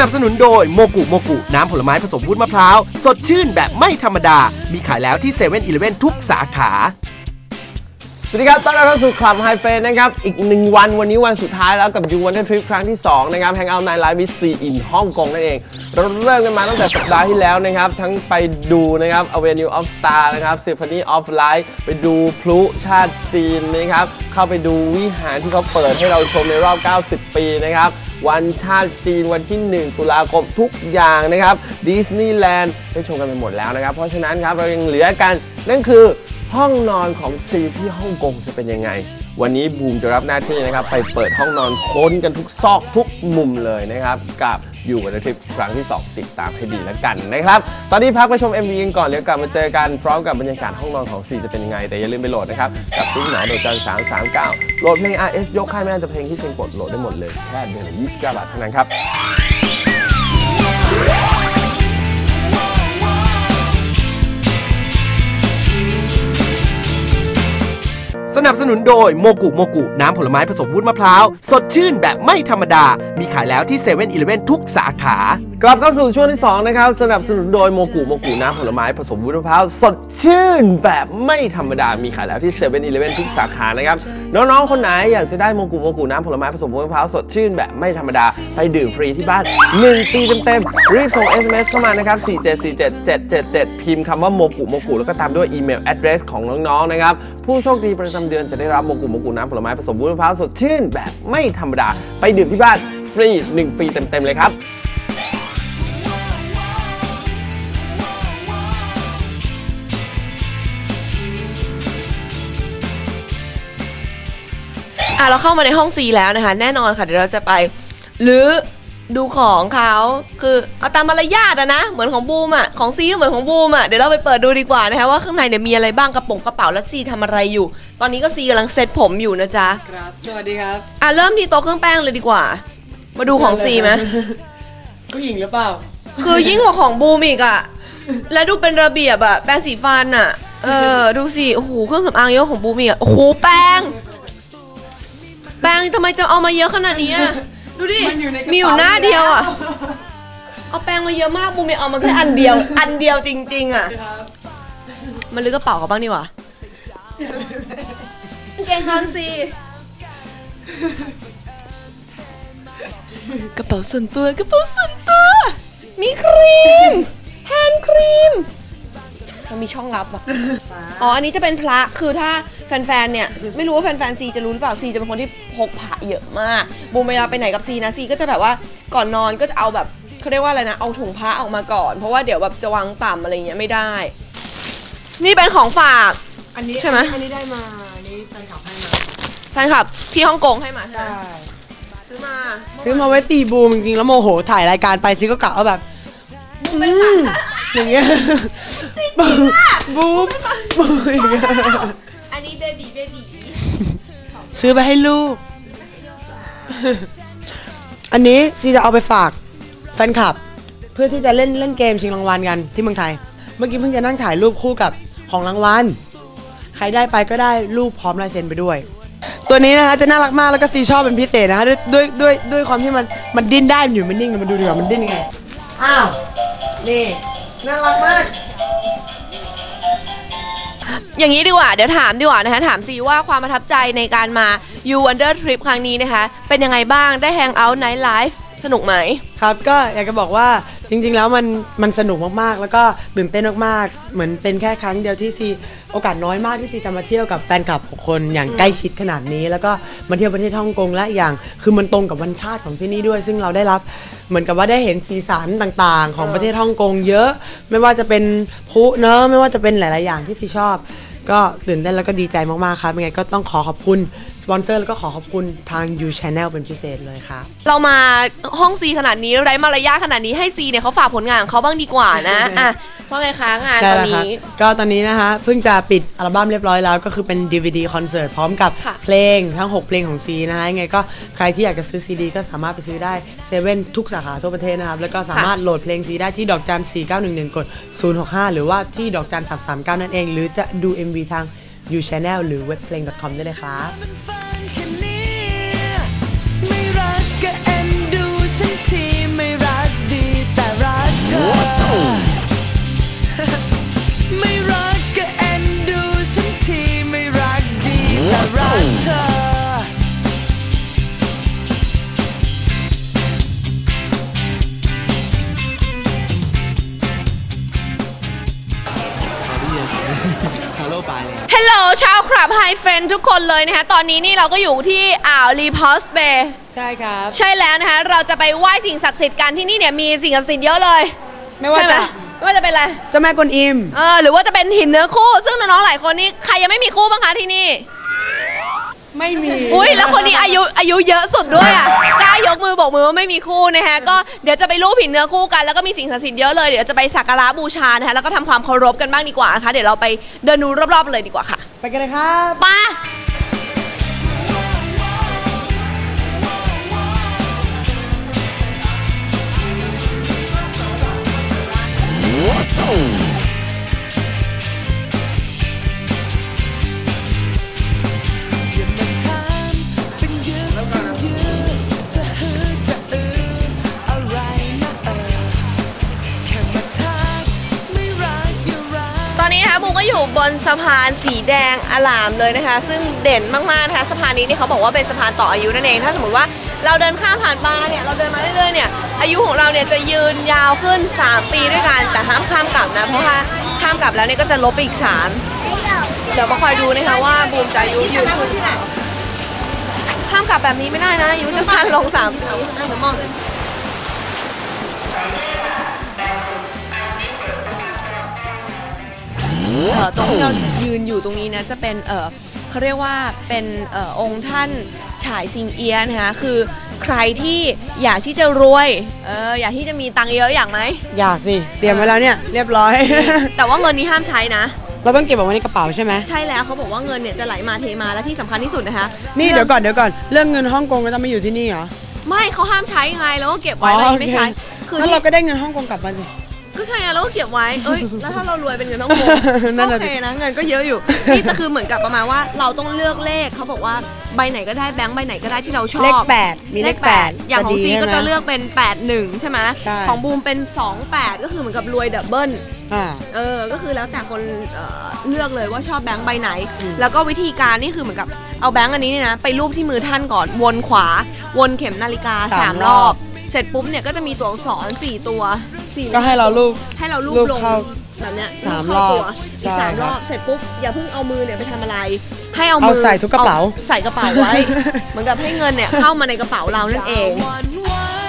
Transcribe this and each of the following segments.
นับสนุนโดยโมกุโมกุ น้ำผลไม้ผสมวุ้นมะพร้าว สดชื่นแบบไม่ธรรมดา มีขายแล้วที่เซเว่นอีเลฟเว่นทุกสาขา สวัสดีครับ ต้อนรับเข้าสู่คลับไฮเฟนนะครับ อีกหนึ่งวันวันนี้วันสุดท้ายแล้วกับยูวันเดอร์ทริปครั้งที่ 2 นะครับแฮงเอาท์ไนไลฟ์วิสซีอินฮ่องกงนั่นเอง เราเริ่มกันมาตั้งแต่สัปดาห์ที่แล้วนะครับ ทั้งไปดูนะครับ Avenue of Star นะครับ Symphony of Light ไปดูพลุชาติจีนนะครับ เข้าไปดูวิหารที่เขาเปิดให้เราชมในรอบ 90 ปีนะครับ วันชาติจีนวันที่ 1 ตุลาคมทุกอย่างนะครับดิสนีย์แลนด์ได้ชมกันไปหมดแล้วนะครับ เพราะฉะนั้นครับเรายังเหลือกันนั่นคือห้องนอนของซีที่ฮ่องกงจะเป็นยังไง วันนี้บูมจะรับหน้าที่นะครับ ไปเปิดห้องนอนค้นกันทุกซอกทุกมุมเลยนะครับ กับ อยู่วันทริปครั้งที่ 2 ติดตามให้ดีแล้วกันนะครับ ตอนนี้พักไปชม MV กันก่อน เดี๋ยวกลับมาเจอกันพร้อมกับบรรยากาศห้องนอนของซีจะเป็นยังไง แต่อย่าลืมไปโหลดนะครับ กับซิงหนาโดจัน339 โหลดเพลง RS ยกค่ายไม่ว่าจะเพลงที่เพลงกดโหลดได้หมดเลยแค่เดือนละ29บาทเท่านั้นครับ สนับสนุนโดยโมกุโมกุ น้ำผลไม้ผสมวุ้นมะพร้าว สดชื่นแบบไม่ธรรมดา มีขายแล้วที่เซเว่นอีเลฟเว่นทุกสาขา กลับเข้าสู่ช่วงที่ 2 นะครับ สนับสนุนโดยโมกุโมกุน้ำผลไม้ผสมวุ้นมะพร้าว สดชื่นแบบไม่ธรรมดา มีขายแล้วที่7 e เ e ่ e อทุกสาขานะครับ น้องๆ คนไหนอยากจะได้โมกุโมกุน้ำผลไม้ผสมวุ้นมะพร้าว สดชื่นแบบไม่ธรรมดา ไปดื่มฟรีที่บ้าน 1 ปีเต็มๆ รีบส่ง SMS เข้ามานะครับ 4747777 พิมพ์คำว่าโมกุโมกุแล้วก็ตามด้วยอีเมล address ของน้องๆ นะครับ ผู้โชคดีประจำเดือนจะได้รับโมกุโมกุน้ำผลไม้ผสมวุ้นมะพร้าวสดชื่นแบบไม่ธรรมดา ไปดื่มที่บ้านฟรี 1 ปีเต็มๆ เลยครับ อะเราเข้ามาในห้องซีแล้วนะคะ แน่นอนค่ะเดี๋ยวเราจะไปหรือดูของเขาคือเอาตามมารยาทอะนะ เหมือนของบูมอะของซีก็เหมือนของบูมอะเดี๋ยวเราไปเปิดดูดีกว่านะคะว่าข้างในเนี่ยมีอะไรบ้างกระป๋องกระเป๋าและซีทำอะไรอยู่ ตอนนี้ก็ซีกำลังเซ็ตผมอยู่นะจ๊ะครับ สวัสดีครับ อะเริ่มที่โต๊ะเครื่องแป้งเลยดีกว่า มาดูของซีไหมผู้หญิงหรือเปล่า คือยิ่งกว่าของบูมอีกอะแล้วดูเป็นระเบียบอะแปรงสีฟันอะเออดูสิโอ้โหเครื่องสำอางเยอะของบูมอีกอะโอ้โหแป้ง แป้งทำไมจะเอามาเยอะขนาดนี้อะดูดิ มันอยู่ในกระเป๋ามีอยู่หน้าเดียวอะแล้ว เอาแป้งมาเยอะมากบูมไม่เอามาแค่อันเดียว อันเดียวจริง ๆอะมันลึกกระเป๋าเขาบ้างดีกว่าเก่งคันสิกระเป๋าส่วนตัวกระเป๋าส่วนตัว มีครีมแฮนด์ครีม มันมีช่องลับอะอ๋อ อันนี้จะเป็นพระ คือถ้าแฟนๆ เนี่ย ไม่รู้ว่าแฟนๆ ซีจะรู้หรือเปล่า ซีจะเป็นคนที่พกพระเยอะมาก บูมเวลาไปไหนกับซีนะ ซีก็จะแบบว่าก่อนนอนก็จะเอาแบบเขาเรียกว่าอะไรนะ เอาถุงพระออกมาก่อน เพราะว่าเดี๋ยวแบบจะวางต่ำอะไรเงี้ยไม่ได้ นี่เป็นของฝาก อันนี้ใช่ไหม อันนี้ได้มา อันนี้แฟนคลับให้มาแฟนคลับที่ฮ่องกงให้มาใช่ไหมซื้อมา ซื้อมาไว้ตีบูมจริงๆ แล้วโมโหถ่ายรายการไปซิก็กะว่าแบบเป็นฝาก อย่างเงี้ยบูมบูมบูมอย่างเงี้ยอันนี้เบบีเบบีซื้อไปให้ลูก อันนี้ซีจะเอาไปฝากแฟนคลับ เพื่อที่จะเล่นเล่นเกมชิงรางวัลกันที่เมืองไทย เมื่อกี้เพิ่งจะนั่งถ่ายรูปคู่กับของรางวัลใครได้ไปก็ได้รูปพร้อมลายเซ็นไปด้วย ตัวนี้นะคะจะน่ารักมากแล้วก็ซีชอบเป็นพิเศษนะคะด้วยด้วยด้วยด้วยความที่มันมันดิ้นได้มันอยู่มันนิ่งมันดูดีกว่ามันดิ้นยังไงอ้าวนี่ น่ารักมาก อย่างนี้ดีกว่า เดี๋ยวถามดีกว่านะคะ ถามซีว่าความประทับใจในการมา You Wonder Trip ครั้งนี้นะคะ เป็นยังไงบ้าง ได้ Hang Out Night Life สนุกไหม ครับก็อยากจะบอกว่า จริง ๆ แล้วมันมันสนุกมากๆ แล้วก็ตื่นเต้นมากๆ เหมือนเป็นแค่ครั้งเดียวที่ซีโอกาสน้อยมากที่ซีจะมาเที่ยวกับแฟนคลับของคนอย่างใกล้ชิดขนาดนี้ แล้วก็มาเที่ยวประเทศฮ่องกงและอย่าง คือมันตรงกับวันชาติของที่นี่ด้วย ซึ่งเราได้รับเหมือนกับว่าได้เห็นสีสันต่างๆ ของประเทศฮ่องกงเยอะ ไม่ว่าจะเป็นพลุเนอะไม่ว่าจะเป็นหลาย ๆ อย่างที่ซีชอบ ก็ตื่นเต้นแล้วก็ดีใจมากๆครับยังไงก็ต้องขอขอบคุณ ปอนเซอร์แล้วก็ขอขอบคุณทาง You Channel เป็นพิเศษเลยครับ เรามาห้องซีขนาดนี้ไร้มารยาทขนาดนี้ให้ซีเนี่ยเขาฝากผลงานของเขาบ้างดีกว่านะอะว่าไงคะงานใช่ตอนแล้วครับนี้ ก็ตอนนี้นะคะเพิ่งจะปิดอัลบั้มเรียบร้อยแล้ว ก็คือเป็น DVD คอนเสิร์ตพร้อมกับค่ะเพลงทั้ง 6 เพลงของซีนะคะยังไงก็ใครที่อยากจะซื้อซีดีก็สามารถไปซื้อได้เซเว่นทุกสาขาทั่วประเทศนะครับ แล้วก็สามารถโหลดเพลงซีได้ที่ดอกจัน 4911 กด 065 หรือว่าที่ดอกจัน 339 นั่นเอง หรือจะดู MV ทาง You Channel หรือ webplay.com ได้เลยครับ ที่ไม่รักดีแต่รักเธอ ไม่รักก็เอ็นดูฉันที่ไม่รักดีแต่รักเธอ ครับฮัลโหลชาวครับไฮเฟรนทุกคนเลยนะคะตอนนี้นี่เราก็อยู่ที่อ่าวรีพอสเบย์ใช่ครับ ใช่แล้วนะคะเราจะไปไหว้สิ่งศักดิ์สิทธิ์กันที่นี่เนี่ยมีสิ่งศักดิ์สิทธิ์เยอะเลยไม่ว่าใช่ไหมจะไม่ว่าจะเป็นอะไรเจ้าแม่กวนอิม เออหรือว่าจะเป็นหินเนื้อคู่ ซึ่งน้องๆหลายคนนี่ใครยังไม่มีคู่บ้างคะที่นี่ ไม่มีอุ้ยแล้วคนนี้อายุอายุเยอะสุดด้วยอะกล้ายกมือบอกมือว่าไม่มีคู่นะคะก็เดี๋ยวจะไปรูปผินเนื้อคู่กันแล้วก็มีสิ่งศักดิ์สิทธิ์เยอะเลยเดี๋ยวจะไปสักการะบูชานะคะแล้วก็ทำความเคารพกันบ้างดีกว่านะคะเดี๋ยวเราไปเดินดูรอบๆเลยดีกว่าค่ะไปกันเลยครับ ไปา ตอนนี้นะคะบูมก็อยู่บนสะพานสีแดงอลามเลยนะคะ ซึ่งเด่นมากๆนะคะสะพานนี้เนี่ยเขาบอกว่าเป็นสะพานต่ออายุนั่นเอง ถ้าสมมติว่าเราเดินข้ามผ่านมาเนี่ยเราเดินมาเรื่อยๆเนี่ยอายุของเราเนี่ยจะยืนยาวขึ้น 3 ปีด้วยกันแต่ห้ามข้ามกลับนะเพราะว่าข้ามกลับแล้วเนี่ยก็จะลบไปอีก3เดี๋ยวมาคอยดูนะคะว่าบูมจะอายุยืนขึ้นข้ามกลับแบบนี้ไม่ได้นะอายุจะสั้นลง3ปีนั่งผมม องเอ่อตรงที่เรายืนอยู่ตรงนี้นะจะเป็นเออเขาเรียกว่าเป็นเออองค์ท่านฉายซิงเอียะนะคะคือใครที่อยากที่จะรวยเอออยากที่จะมีตังค์เยอะอยากไหม อยากสิเตรียมไว้แล้วเนี่ยเรียบร้อย แต่ว่าเงินนี้ห้ามใช้นะ เราต้องเก็บเอาไว้ในกระเป๋าใช่ไหมใช่แล้วเขาบอกว่าเงินเนี่ยจะไหลมาเทมาและที่สำคัญที่สุดนะคะนี่เดี๋ยวก่อนเดี๋ยวก่อนเรื่องเงินฮ่องกงก็ต้องมาอยู่ที่นี่เหรอไม่เขาห้ามใช้ไงแล้วก็เก็บไว้แล้วไม่ใช้ คือแล้วที่เราก็ได้เงินฮ่องกงกลับมาสิ ก็ใช่อะแล้วก็เก็บไว้ เอ้ย แล้วถ้าเรารวยเป็นเงินต้องโกงนั่นน่ะโอสิเคนะเงินก็เยอะอยู่ นี่แต่คือเหมือนกับประมาณว่าเราต้องเลือกเลขเขาบอกว่าใบไหนก็ได้แบงค์ใบไหนก็ได้ที่เราชอบ เลขแปดมีเลขแปดอย่างของจะดีซีใช่ก็ไหมจะเลือกเป็น 8 1 ใช่ไหมใช่ ของบูมเป็น 2 8 ก็คือเหมือนกับรวยดับเบิล อ่า เออ ก็คือแล้วแต่คนเอ่อเลือกเลยว่าชอบแบงค์ใบไหนแล้วก็วิธีการนี่คือเหมือนกับเอาแบงค์อันนี้เนี่ยนะ ไปรูปที่มือท่านก่อนวนขวา วนเข็มนาฬิกาสามสามรรออบบ เสร็จปุ๊บเนี่ยก็จะมีตัวอักษรสี่ตัวสี่ก็ให้เราลูกให้เราลูบรูปลงเข้า แบบเนี้ยสามลูบเข้รอบตัวใช่อีกสามครรับอบเสร็จปุ๊บอย่าเพิ่งเอามือเนี่ยไปทำอะไร ให้เอาเอามือใส่ทุกกระเป๋า อใส่กระเป๋าไว้ เหมือนกับให้เงินเนี่ยเข้ามาในกระเป๋าเรานั่นเองน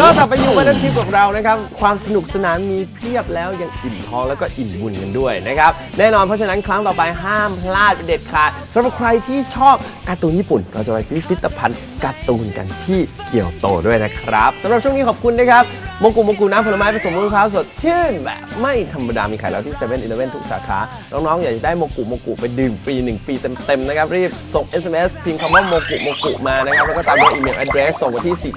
นอกจากไปอยู่วันอาทิตย์กับเรานะครับ ความสนุกสนานมีเพียบแล้วยังอิ่มท้องแล้วก็อิ่มบุญกันด้วยนะครับ แน่นอนเพราะฉะนั้นครั้งต่อไปห้ามพลาดเป็นเด็ดขาดสำหรับใครที่ชอบการ์ตูนญี่ปุ่น เราจะไปพิพิธภัณฑ์การ์ตูนกันที่เกียวโตด้วยนะครับสำหรับช่วงนี้ขอบคุณนะครับมงกุมงกุน้ำผลไม้ผสมมะพร้าวสดชื่นแบบไม่ธรรมดา มีขายแล้วที่7 e เ e ่ e อทุกสาขา น้องๆ อยากจะได้โมกุโมกุไปดื่มฟรี 1 ปีเต็มๆ นะครับ รีบส่ง SMS พิมพ์คำว่าโมกุโมกุมานะครับ แล้วก็ตามด้วยอีเมล address ส่งมาที่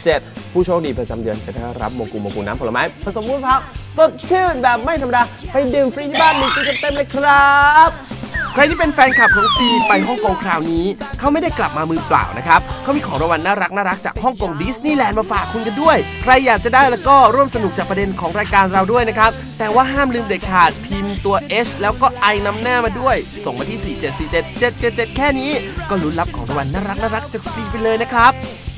4747777 ผู้โชคดีประจำเดือนจะได้รับโมกุโมกุน้ำผลไม้ผสมมะพร้าวสดชื่นแบบไม่ธรรมดาไปดื่มฟรีที่บ้านหนึ่งปีเต็มๆเลยครับ ใครที่เป็นแฟนคลับของซีไปฮ่องกงคราวนี้ เขาไม่ได้กลับมามือเปล่านะครับ เขามีของรางวัลน่ารักน่ารักจากฮ่องกงดิสนีย์แลนด์มาฝากคุณกันด้วย ใครอยากจะได้แล้วก็ร่วมสนุกจากประเด็นของรายการเราด้วยนะครับ แต่ว่าห้ามลืมเด็ดขาดพิมพ์ตัว H แล้วก็ I นำหน้ามาด้วย ส่งมาที่ 4747777 แค่นี้ ก็ลุ้นรับของรางวัลน่ารักน่ารักจากซีไปเลยนะครับ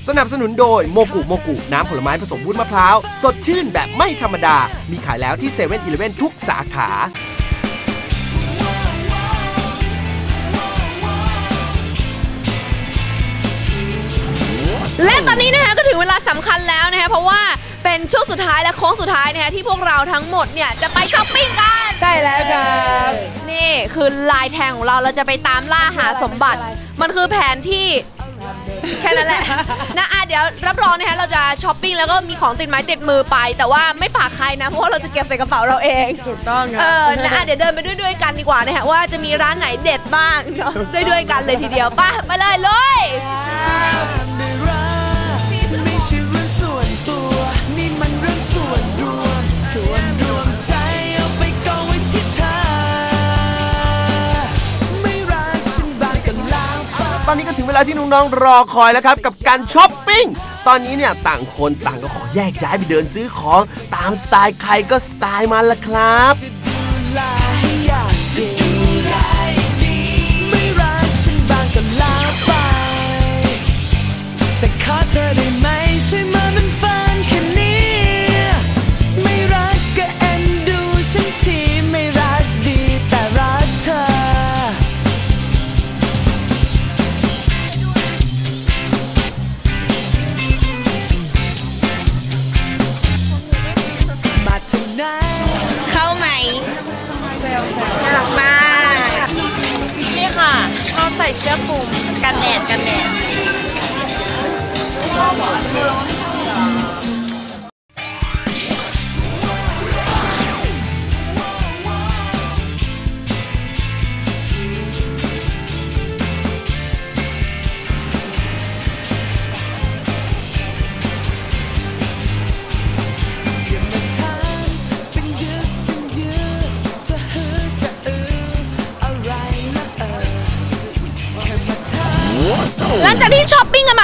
สนับสนุนโดยโมกุโมกุน้ำผลไม้ผสมวุ้นมะพร้าว สดชื่นแบบไม่ธรรมดา มีขายแล้วที่เซเว่นอีเลฟทุกสาขา และตอนนี้นะคะก็ถึงเวลาสำคัญแล้วนะคะเพราะว่าเป็นช่วงสุดท้ายและโค้งสุดท้ายนะคะที่พวกเราทั้งหมดเนี่ยจะไปช้อปปิ้งกันใช่แล้วครับนี่คือลายแทงของเราเราจะไปตามล่าหาสมบัติ มันคือแผนที่แค่นั้นแหละนะอะเดี๋ยวรับรองนะคะเราจะช้อปปิ้งแล้วก็มีของติดไม้ติดมือไป แต่ว่าไม่ฝากใครนะเพราะว่าเราจะเก็บใส่กระเป๋าเราเองถูกต้องครัเออนะอะเดี๋ยวเดินไปด้วยด้วยๆกันดีกว่านะคะว่าจะมีร้านไหนเด็ดบ้างเนาะด้วยด้วยๆกันเลยทีเดียวไป่ะไปเลยเลย อนนี้ก็ถึงเวลาที่น้องๆรอคอยแล้วครับกับการช้อปปิ้ง ตอนนี้เนี่ยต่างคนต่างก็ขอแยกย้ายไปเดินซื้อของตามสไตล์ใครก็สไตล์มันละครับแต่ขอเธอได้ไหมช่วยมาเป็นแฟน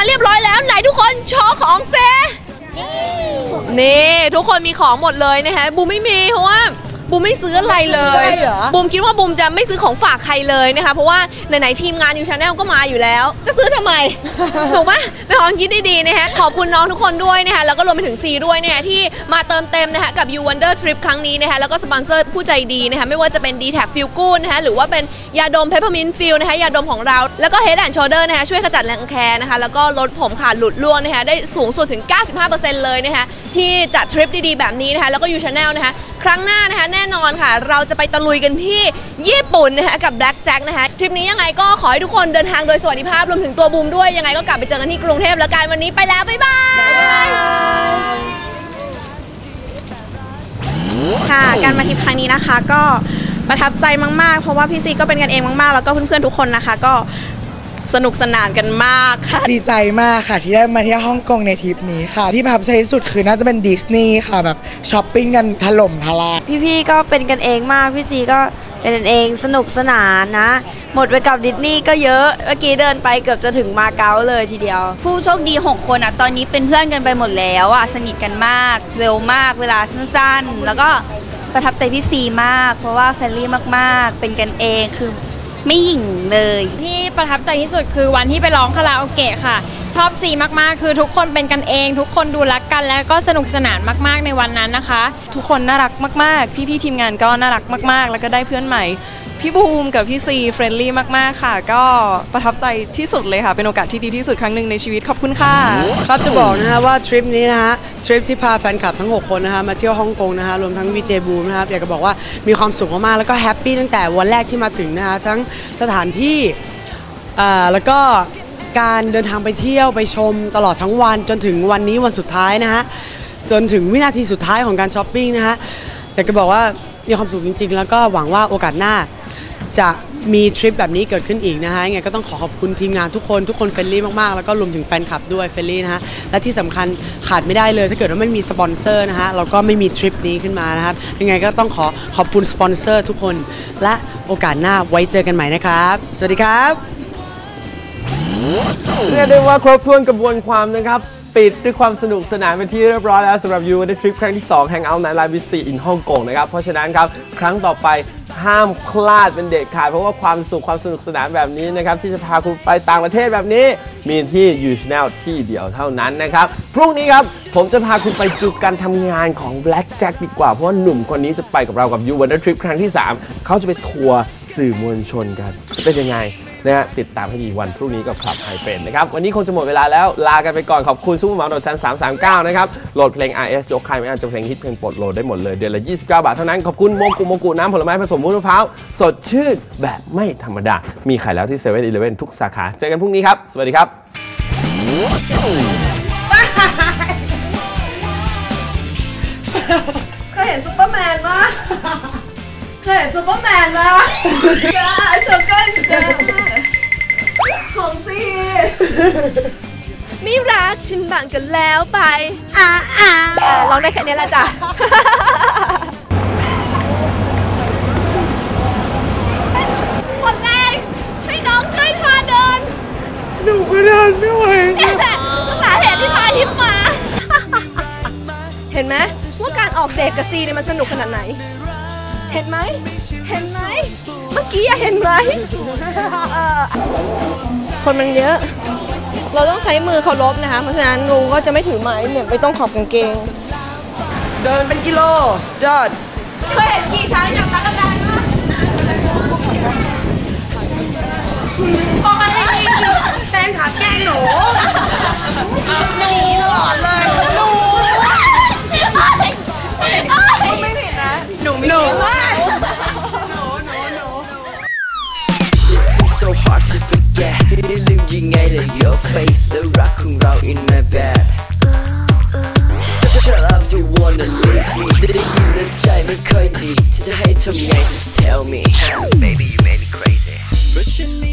มาเรียบร้อยแล้วไหนทุกคนโชว์ของเซนี่ทุกคนมีของหมดเลยนะคะบูไม่มีเพราะว่า บูมไม่ซื้ออะไรเลยบูมคิดว่าบูมจะไม่ซื้อของฝากใครเลยนะคะ เพราะว่าไหนๆทีมงานยูชาแนลก็มาอยู่แล้ว จะซื้อทำไม ถูกไหมเป็นความคิดที่ดีนะคะขอบคุณน้องทุกคนด้วยนะคะแล้วก็รวมไปถึงซีด้วยนะคะที่มาเติมเต็มนะคะกับ You Wonder Trip ครั้งนี้นะคะแล้วก็สปอนเซอร์ผู้ใจดีนะคะไม่ว่าจะเป็น d t แท็ Feel Good นะคะหรือว่าเป็นยาดม Peppermint Feel นะคะยาดมของเรา แล้วก็ Head and Shoulder นะคะช่วยขจัดแรงแคร์นะคะแล้วก็ลดผมขาดหลุดร่วงนะคะได้สูงสุดถึง 95%เลยนะคะที่จัดทริปดีๆแบบนี้นะคะแล้วก็ You Channel นะคะครั้งหน้านะคะแน่นอนค่ะ เราจะไปตะลุยกันที่ญี่ปุ่นนะคะกับ Black Jack นะคะทริปนี้ยังไงก็ขอให้ทุกคนเดินทางโดยสวัสดิภาพรวมถึงตัวบูมด้วยยังไงก็กลับไปเจอกันที่กรุงเทพแล้วกันวันนี้ไปแล้วบ๊ายบายค่ะการมาทริปครั้งนี้นะคะก็ประทับใจมากๆ เพราะว่าพี่ซีก็เป็นกันเองมากๆ แล้วก็เพื่อนๆทุกคนนะคะ ก็ สนุกสนานกันมากค่ะ ดีใจมากค่ะที่ได้มาเที่ยวฮ่องกงในทริปนี้ค่ะ ที่ประทับใจที่สุดคือน่าจะเป็นดิสนีย์ค่ะแบบช้อปปิ้งกันถล่มทลายพี่ๆก็เป็นกันเองมากพี่ซีก็เป็นกันเองสนุกสนานนะ หมดไปกับดิสนีย์ก็เยอะเมื่อกี้เดินไปเกือบจะถึงมาเก๊าเลยทีเดียว ผู้โชคดี 6 คนอะตอนนี้เป็นเพื่อนกันไปหมดแล้วอะสนิทกันมาก เร็วมากเวลาสั้นๆ แล้วก็ประทับใจพี่ซีมาก เพราะว่าเฟรนลี่มากๆ เป็นกันเองคือ ไม่หยิ่งเลย ที่ประทับใจที่สุดคือวันที่ไปร้องคาราโอเกะค่ะ ชอบซีมากๆ คือทุกคนเป็นกันเอง ทุกคนดูรักกันแล้วก็สนุกสนานมากๆในวันนั้นนะคะ ทุกคนน่ารักมาก ๆ พี่ๆทีมงานก็น่ารักมาก ๆ แล้วก็ได้เพื่อนใหม่ พี่บูมกับพี่ซีเฟรนลี่มากๆค่ะ ก็ประทับใจที่สุดเลยค่ะ เป็นโอกาสที่ดีที่สุดครั้งหนึ่งในชีวิตขอบคุณค่ะ ครับจะบอกนะฮะว่าทริปนี้นะฮะทริปที่พาแฟนคลับทั้ง 6 คนนะฮะมาเที่ยวฮ่องกงนะฮะรวมทั้งวีเจบูมนะครับอยากจะบอกว่ามีความสุขมากๆแล้วก็แฮปปี้ตั้งแต่วันแรกที่มาถึงนะฮะทั้งสถานที่อ่าแล้วก็การเดินทางไปเที่ยวไปชมตลอดทั้งวันจนถึงวันนี้วันสุดท้ายนะฮะจนถึงวินาทีสุดท้ายของการช้อปปิ้งนะฮะอยากจะบอกว่ามีความสุขจริงๆ แล้วก็หวังว่าโอกาสหน้า จะมีทริปแบบนี้เกิดขึ้นอีกนะฮะยังไงก็ต้องขอขอบคุณทีมงานทุกคนทุกคนเฟรนลี่มากๆ แล้วก็รวมถึงแฟนคลับด้วยเฟรนลี่นะฮะ และที่สำคัญขาดไม่ได้เลย ถ้าเกิดว่าไม่มีสปอนเซอร์นะฮะ เราก็ไม่มีทริปนี้ขึ้นมานะครับ ยังไงก็ต้องขอขอบคุณสปอนเซอร์ทุกคน และโอกาสหน้าไว้เจอกันใหม่นะครับ สวัสดีครับเรียกได้ว่าครบถ้วนกระบวนความนะครับ ปิดด้วยความสนุกสนานเป็นที่เรียบร้อยแล้วสำหรับยูในทริปครั้งที่2 Hang Out Night Live with 4 in ฮ่องกงนะครับ เพราะฉะนั้นครับ ครั้งต่อไปห้ามพลาดเป็นเด็ดขาดเพราะว่าความสุขความสนุกสนานแบบนี้นะครับ ที่จะพาคุณไปต่างประเทศแบบนี้ มีที่ You Channel ที่เดียวเท่านั้นนะครับ พรุ่งนี้ครับ ผมจะพาคุณไปดูการทำงานของ Black Jack ดีกว่า เพราะว่าหนุ่มคนนี้จะไปกับเรากับ You Wonder Trip ครั้งที่ 3 เขาจะไปทัวร์สื่อมวลชนกันจะเป็นยังไง นะฮะติดตามให้ดีวันพรุ่งนี้กับคลับไฮเฟนนะครับวันนี้คงจะหมดเวลาแล้วลากันไปก่อนขอบคุณซุปเปอร์มาร์ทชั้น 339 นะครับโหลดเพลง RS ยกใครไม่อ่านจะเพลงฮิตเพลงโปรดโหลดได้หมดเลยเดือนละ 29 บาทเท่านั้นขอบคุณโมกุโมกุน้ำผลไม้ผสมวุ้นมะพร้าวสดชื่นแบบไม่ธรรมดา มีขายแล้วที่7 e เ e ่ e อทุกสาขาเจอกันพรุ่งนี้ครับสวัสดีครับ เคยเห็นซูเปอร์แมนปะเคยเห็นซูเปอร์แมนปะจ้าเชอร์เกิลจ้าขอ งซีไม่รักฉันบังกันแล้วไปอ่าอ่าร้องได้แค่นี้แหละจ้ะคนแรกให้น้องช่วยพาเดินหนูก็เดินไม่ไหวนี่แหละสาเหตุที่พาทิพย์มา เห็นไหมว่าการออกเดทกับซีเนี่ยมันสนุกขนาดไหน เห็นไหม เห็นไหม เมื่อกี้อะเห็นไหมเอ่อ คนมันเยอะ เราต้องใช้มือเคารพนะคะ เพราะฉะนั้นลุงก็จะไม่ถือไม้เนี่ยไปต้องขอบกางเกง เดินเป็นกิโลสจอดเคยเห็นขี่ช้างอย่างตั๊กแตนปะพอมาได้ยินอยู่แฟนขาแกล้งหนูหนูตลอดเลย looking at your face The rock raccoon round in my bed. Shut up, you wanna leave me? The human child is crazy To the hate of me, just tell me. Baby, you made me crazy.